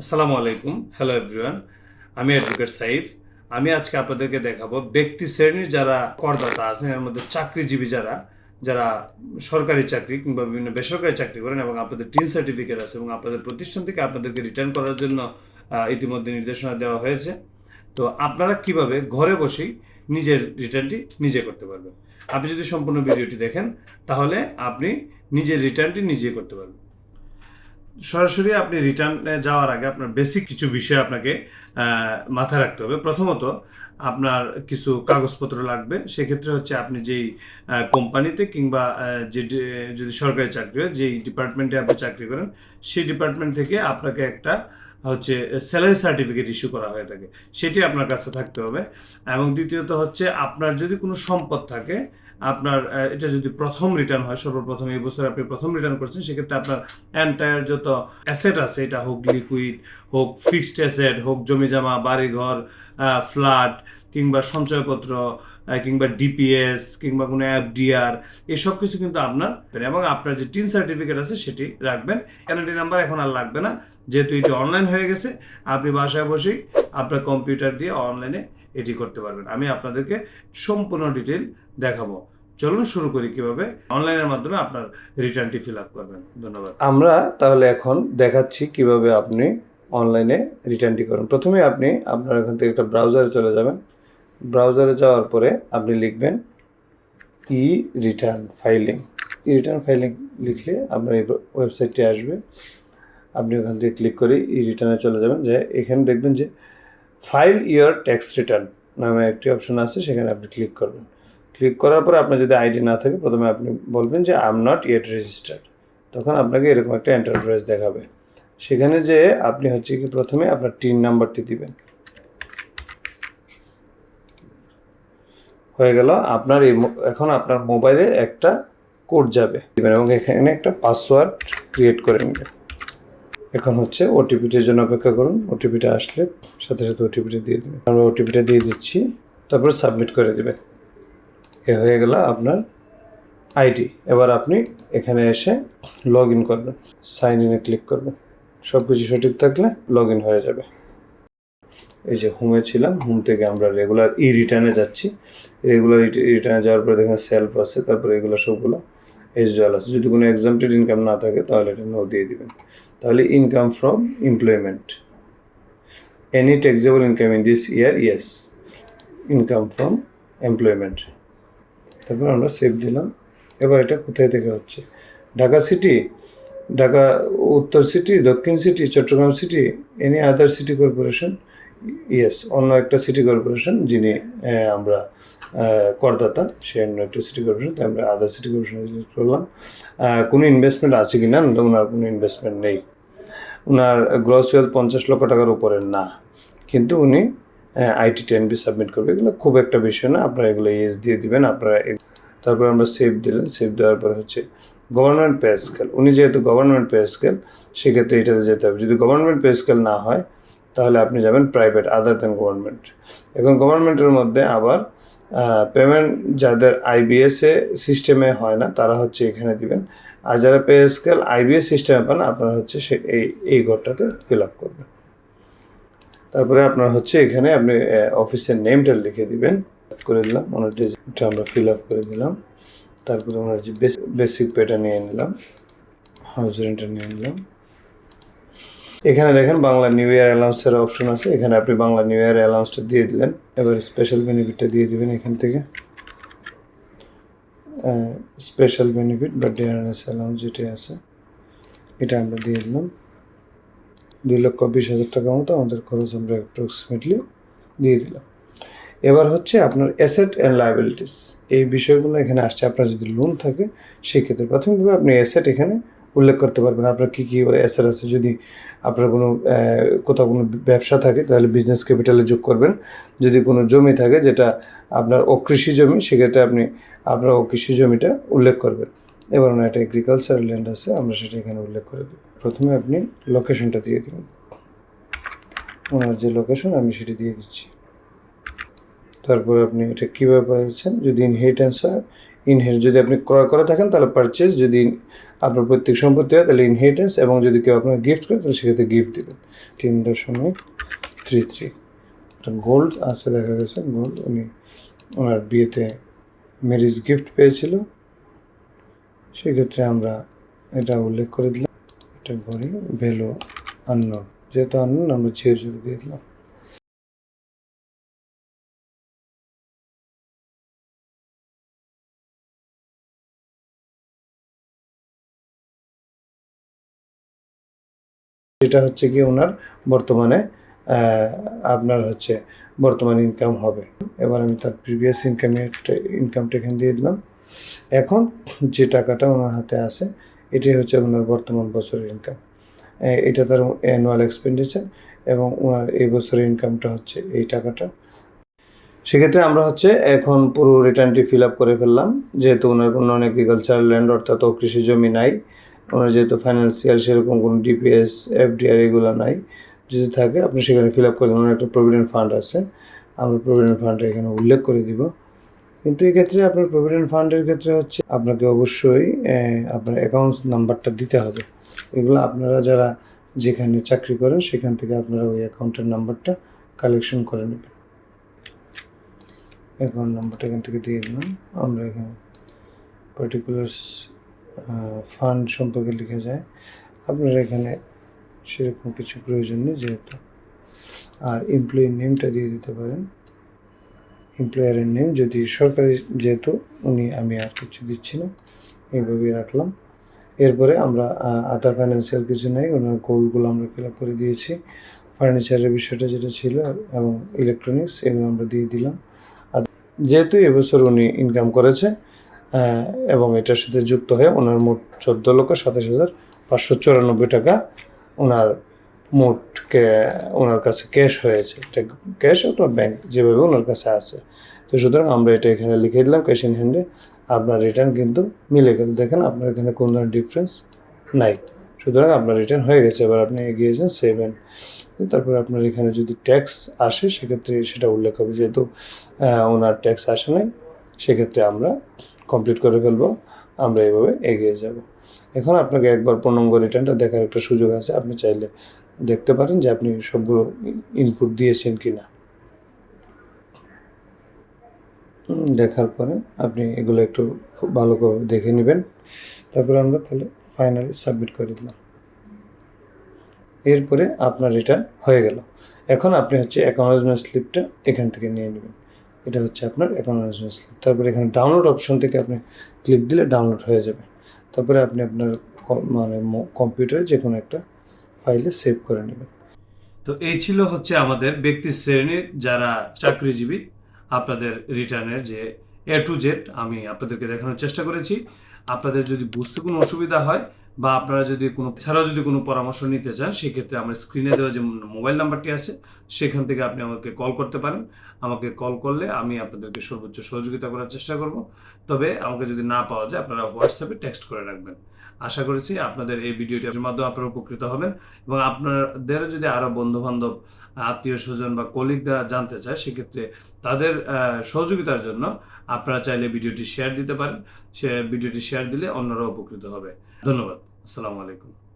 আসসালামু আলাইকুম। Hello everyone আমি অ্যাডভোকেট সাইফ। আমি আজকে আপনাদেরকে দেখাবো ব্যক্তি শ্রেণির যারা করদাতা আছেন, এর মধ্যে চাকরিজীবী যারা যারা সরকারি চাকরি কিংবা বিভিন্ন বেসরকারি চাকরি করেন এবং আপনাদের টিন সার্টিফিকেট আছে এবং আপনাদের প্রতিষ্ঠান থেকে আপনাদেরকে রিটার্ন করার জন্য ইতিমধ্যে নির্দেশনা দেওয়া হয়েছে। তো আপনারা কীভাবে ঘরে বসেই নিজের রিটার্নটি নিজে করতে পারবেন? আপনি যদি সম্পূর্ণ ভিডিওটি দেখেন, তাহলে আপনি নিজের রিটার্নটি নিজে করতে পারবেন। সরাসরি আপনি রিটার্নে যাওয়ার আগে আপনার বেসিক কিছু বিষয় আপনাকে মাথায় রাখতে হবে। প্রথমত, আপনার কিছু কাগজপত্র লাগবে। সেক্ষেত্রে হচ্ছে আপনি যেই কোম্পানিতে কিংবা যে যদি সরকারি চাকরি হয়, যেই ডিপার্টমেন্টে আপনি চাকরি করেন, সেই ডিপার্টমেন্ট থেকে আপনাকে একটা হচ্ছে স্যালারি সার্টিফিকেট ইস্যু করা হয়ে থাকে। সেটি আপনার কাছে থাকতে হবে। এবং দ্বিতীয়ত হচ্ছে, আপনার যদি কোনো সম্পদ থাকে আপনার এটা যদি প্রথম রিটার্ন হয়, সর্বপ্রথম এই বছর আপনি প্রথম রিটার্ন করছেন, সেক্ষেত্রে আপনার এন্টায়ার যত অ্যাসেট আছে, এটা হোক লিকুইড হোক ফিক্সড অ্যাসেট হোক জমি জমা বাড়িঘর ফ্ল্যাট কিংবা সঞ্চয়পত্র কিংবা ডিপিএস কিংবা কোনো এফডিআর এসব কিছু কিন্তু আপনার এবং আপনার যে টিন সার্টিফিকেট আছে, সেটি রাখবেন। এনআইডি নাম্বার এখন আর লাগবে না। যেহেতু এটি অনলাইন হয়ে গেছে, আপনি বাসায় বসেই আপনার কম্পিউটার দিয়ে অনলাইনে এটি করতে পারবেন। আমি আপনাদেরকে সম্পূর্ণ ডিটেল দেখাবো। চলুন শুরু করি কীভাবে। অনলাইনের মাধ্যমে আপনার রিটার্নটি ফিল আপ করবেন। ধন্যবাদ। আমরা তাহলে এখন দেখাচ্ছি কীভাবে আপনি অনলাইনে রিটার্নটি করুন। প্রথমে আপনি আপনার এখান থেকে একটা ব্রাউজারে চলে যাবেন। ব্রাউজারে যাওয়ার পরে আপনি লিখবেন e return filing e return filing লিখলে আপনার এই ওয়েবসাইটটি আসবে। আপনি ওখান থেকে ক্লিক করে ই রিটার্নে চলে যাবেন। যে এখানে দেখবেন যে ফাইল ইয়ার ট্যাক্স রিটার্ন নামে একটি অপশন আছে, সেখানে আপনি ক্লিক করবেন। ক্লিক করার পরে আপনার যদি আইডি না থাকে, প্রথমে আপনি বলবেন যে I am not yet registered তখন আপনাকে এরকম একটা এন্টারপ্রাইজ দেখাবে। সেখানে যে আপনি হচ্ছে কি প্রথমে আপনার টিন নাম্বারটি দিবেন। হয়ে গেল, আপনার এই এখন আপনার মোবাইলে একটা কোড যাবে। এবং এখানে একটা পাসওয়ার্ড ক্রিয়েট করে নেবেন। এখন হচ্ছে ওটিপিটির জন্য অপেক্ষা করুন। ওটিপিটা আসলে সাথে সাথে ওটিপিটা দিয়ে দেবেন। আমরা ওটিপিটা দিয়ে দিচ্ছি, তারপরে সাবমিট করে দেবেন। এ হয়ে গেল আপনার আইডি এবার আপনি এখানে এসে লগ ইন করবেন, সাইন ইনে ক্লিক করবেন। সব কিছু সঠিক থাকলে লগ ইন হয়ে যাবে। এই যে হোমে ছিলাম, হোম থেকে আমরা রেগুলার ই রিটার্নে যাচ্ছি রেগুলার রিটার্নে যাওয়ার পরে দেখেন সেলফ আছে, তারপরে এগুলো সবগুলো এস জল আছে। যদি কোনো এক্সামটেড ইনকাম না থাকে, তাহলে এটা নো দিয়ে দিবেন। তাহলে income from employment any taxable income in this year yes income from employment তারপর আমরা সেভ দিলাম। এবার এটা কোথায় থেকে হচ্ছে? ঢাকা সিটি ঢাকা, উত্তর সিটি দক্ষিণ city Chittagong city any other city corporation yes অন্য একটা সিটি কর্পোরেশন যিনি আমরা করদাতা, সে অন্য একটা সিটি কর্পোরেশন তাই আমরা আদার সিটি কর্পোরেশন করলাম। কোনো ইনভেস্টমেন্ট আছে কি না? ওনার কোনো ইনভেস্টমেন্ট নেই। ওনার গ্রস ওয়েলথ পঞ্চাশ লক্ষ টাকার উপরে না। কিন্তু উনি আইটি টেন বি সাবমিট করবে। এগুলো খুব একটা বিষয় না। আপনারা এগুলো ইয়েস দিয়ে দিবেন, আপনারা তারপর আমরা সেভ দিলেন। সেভ দেওয়ার পরে হচ্ছে গভর্নমেন্ট পে স্কেল উনি যেহেতু গভর্নমেন্ট পে স্কেল সেক্ষেত্রে এটাতে যেতে হবে। যদি গভর্নমেন্ট পে স্কেল না হয় তাহলে আপনি যাবেন প্রাইভেট আদার দেন গভর্নমেন্ট এখন গভর্নমেন্টের মধ্যে আবার পেমেন্ট যাদের আইবিএসএ সিস্টেমে হয় না, তারা হচ্ছে এখানে দিবেন। আর যারা পে স্কেল আইবিএস সিস্টেমে পান, আপনারা হচ্ছে সে, এই এই ঘরটাতে ফিল আপ করবেন। তারপরে আপনার হচ্ছে এখানে আপনি অফিসের নেমটা লিখে দিবেন। করে দিলাম ওনার ডিজিটটা আমরা ফিল আপ করে দিলাম। তারপরে ওনার যে বেসিক পেটা নিয়ে নিলাম হাউস রেন্টটা নিয়ে নিলাম। এখানে দেখেন বাংলা নিউ ইয়ার অ্যালাউন্সের অপশন আছে। এখানে আপনি বাংলা নিউ ইয়ার অ্যালাউন্সটা দিয়ে দিলেন। এবার স্পেশাল বেনিফিটটা দিয়ে দিবেন এখান থেকে। স্পেশাল বেনিফিট বা ডিআরএস অ্যালাউন্স যেটা আছে, এটা আমরা দিয়ে দিলাম। দুই লক্ষ বিশ হাজার টাকার মতো আমাদের খরচ আমরা অ্যাপ্রক্সিমেটলি দিয়ে দিলাম। এবার হচ্ছে আপনার অ্যাসেট অ্যান্ড লাইবিলিটিস এই বিষয়গুলো এখানে আসছে। আপনার যদি লোন থাকে, সেক্ষেত্রে প্রাথমিকভাবে আপনি অ্যাসেট এখানে উল্লেখ করতে পারবেন। আপনার কী কী অ্যাসেট আছে? যদি আপনার কোনো কোথাও কোনো ব্যবসা থাকে, তাহলে বিজনেস ক্যাপিটালে যোগ করবেন। যদি কোনো জমি থাকে, যেটা আপনার অকৃষি জমি, সেক্ষেত্রে আপনি আপনার অকৃষি জমিটা উল্লেখ করবেন। এবার ওনার একটা এগ্রিকালচার ল্যান্ড আছে, আমরা সেটা এখানে উল্লেখ করে দেব। প্রথমে আপনি লোকেশনটা দিয়ে দেবেন। ওনার যে লোকেশন আমি সেটি দিয়ে দিচ্ছি। তারপর আপনি এটা কীভাবে পাচ্ছেন যদি ইনহেরিটেন্স হয় ইনহেরিট যদি আপনি ক্রয় করে থাকেন, তাহলে পারচেজ যদি আপনার প্রত্যেক সম্পত্তি হয়, তাহলে ইনহেরিটেন্স এবং যদি কেউ আপনার গিফট করে, তাহলে সেক্ষেত্রে গিফট দেবেন। তিন দশমিক থ্রি থ্রি। গোল্ড আছে, দেখা গেছে গোল্ড উনি ওনার বিয়েতে ম্যারিজ গিফট পেয়েছিল। সেক্ষেত্রে আমরা এটা উল্লেখ করে দিলাম। এটা পরে ভ্যালু আননোন। যেহেতু আননোন, আমরা জিরো দিয়ে দিলাম। যেটা হচ্ছে কি ওনার বর্তমানে আপনার হচ্ছে বর্তমান ইনকাম হবে। এবার আমি তার প্রিভিয়াস ইনকামের ইনকামটা এখানে দিয়ে দিলাম। এখন যে টাকাটা ওনার হাতে আছে, এটাই হচ্ছে ওনার বর্তমান বছরের ইনকাম এটা তার অ্যানুয়াল এক্সপেন্ডিচার এবং ওনার এই বছরের ইনকামটা হচ্ছে এই টাকাটা। সেক্ষেত্রে আমরা হচ্ছে এখন পুরো রিটার্নটি ফিল আপ করে ফেললাম। যেহেতু ওনার কোনো অনেক এগ্রিকালচার ল্যান্ড অর্থাৎ কৃষি জমি নাই ওনার যেহেতু ফাইন্যান্সিয়াল সেরকম কোনো ডিপিএস এফডিআর এগুলো নাই, যদি থাকে আপনি সেখানে ফিল আপ করে ওনার একটা প্রভিডেন্ট ফান্ড আছে, আমরা প্রভিডেন্ট ফান্ডটা এখানে উল্লেখ করে দিব। কিন্তু এক্ষেত্রে আপনার প্রভিডেন্ট ফান্ডের ক্ষেত্রে হচ্ছে আপনাকে অবশ্যই আপনার অ্যাকাউন্টস নাম্বারটা দিতে হবে। এগুলো আপনারা যারা যেখানে চাকরি করেন, সেখান থেকে আপনারা ওই অ্যাকাউন্টের নাম্বারটা কালেকশন করে নেবেন। অ্যাকাউন্ট নাম্বারটা এখান থেকে দিয়ে দিলাম। আমরা এখানে পার্টিকুলার ফান্ড সম্পর্কে লিখে যায়। আপনারা এখানে সেরকম কিছু প্রয়োজন নেই যেহেতু। আর এমপ্লয়ির নেমটা দিয়ে দিতে পারেন। এমপ্লয়ারের নেম যদি সরকারি যেহেতু, উনি আমি আর কিছু দিচ্ছি না, এইভাবেই রাখলাম। এরপরে আমরা আদার ফাইন্যান্সিয়াল কিছু নেই, ওনার গোলগুলো আমরা ফিল আপ করে দিয়েছি। ফার্নিচারের বিষয়টা যেটা ছিল, এবং ইলেকট্রনিক্স এগুলো আমরা দিয়ে দিলাম। আর যেহেতু এবছর উনি ইনকাম করেছে এবং এটার সাথে যুক্ত হয়ে ওনার মোট চোদ্দ লক্ষ সাতাশ হাজার পাঁচশো চুরানব্বই টাকা ওনার মোট ওনার কাছে ক্যাশ হয়েছে। এটা ক্যাশ অথবা ব্যাংক যেভাবে ওনার কাছে আছে। তো সুতরাং আমরা এটা এখানে লিখে দিলাম ক্যাশ ইন হ্যান্ডে আপনার রিটার্ন কিন্তু মিলে গেল। দেখেন আপনার এখানে কোনো ধরনের ডিফারেন্স নাই। সুতরাং আপনার রিটার্ন হয়ে গেছে। এবার আপনি এগিয়ে যান সেভেন তারপরে আপনার এখানে যদি ট্যাক্স আসে, সেক্ষেত্রে সেটা উল্লেখ হবে যেহেতু ওনার ট্যাক্স আসে নাই। সেক্ষেত্রে আমরা কমপ্লিট করে ফেলব, আমরা এইভাবে এগিয়ে যাব। এখন আপনাকে একবার পূর্ণাঙ্গ রিটার্নটা দেখার একটা সুযোগ আছে, আপনি চাইলে দেখতে পারেন যে আপনি সবগুলো ইনপুট দিয়েছেন কি না দেখার পরে আপনি এগুলো একটু খুব ভালো করে দেখে নেবেন। তারপরে আমরা তাহলে ফাইনালি সাবমিট করে দিলাম। এরপরে আপনার রিটার্ন হয়ে গেল। এখন আপনি হচ্ছে অ্যাকনোলেজমেন্ট স্লিপটা এখান থেকে নিয়ে নেবেন। এটা হচ্ছে আপনার অ্যাকনোলেজমেন্ট স্লিপ তারপরে এখানে ডাউনলোড অপশন থেকে আপনি ক্লিক দিলে ডাউনলোড হয়ে যাবে। তারপরে আপনি আপনার মানে কম্পিউটারে যে কোনো একটা ফাইলে সেভ করে নেবেন। তো এই ছিল হচ্ছে আমাদের ব্যক্তি শ্রেণির যারা চাকরিজীবী, আপনাদের রিটার্নের যে এ টু জেড আমি আপনাদেরকে দেখানোর চেষ্টা করেছি। আপনাদের যদি বুঝতে কোনো অসুবিধা হয় বা আপনারা যদি কোনো ছাড়াও যদি কোনো পরামর্শ নিতে চান, সেক্ষেত্রে আমার স্ক্রিনে দেওয়া যে মোবাইল নাম্বারটি আছে, সেখান থেকে আপনি আমাকে কল করতে পারেন। আমাকে কল করলে আমি আপনাদেরকে সর্বোচ্চ সহযোগিতা করার চেষ্টা করব। তবে আমাকে যদি না পাওয়া যায়, আপনারা হোয়াটসঅ্যাপে টেক্সট করে রাখবেন। আশা করেছি আপনাদের এই ভিডিওটির মাধ্যমে আপনারা উপকৃত হবেন এবং আপনাদের যদি আরও বন্ধু বান্ধব আত্মীয় স্বজন বা কলিগ দ্বারা জানতে চায়, সেক্ষেত্রে তাদের সহযোগিতার জন্য আপনারা চাইলে ভিডিওটি শেয়ার দিতে পারেন। সে ভিডিওটি শেয়ার দিলে অন্যরা উপকৃত হবে। ধন্যবাদ। আসসালামু আলাইকুম।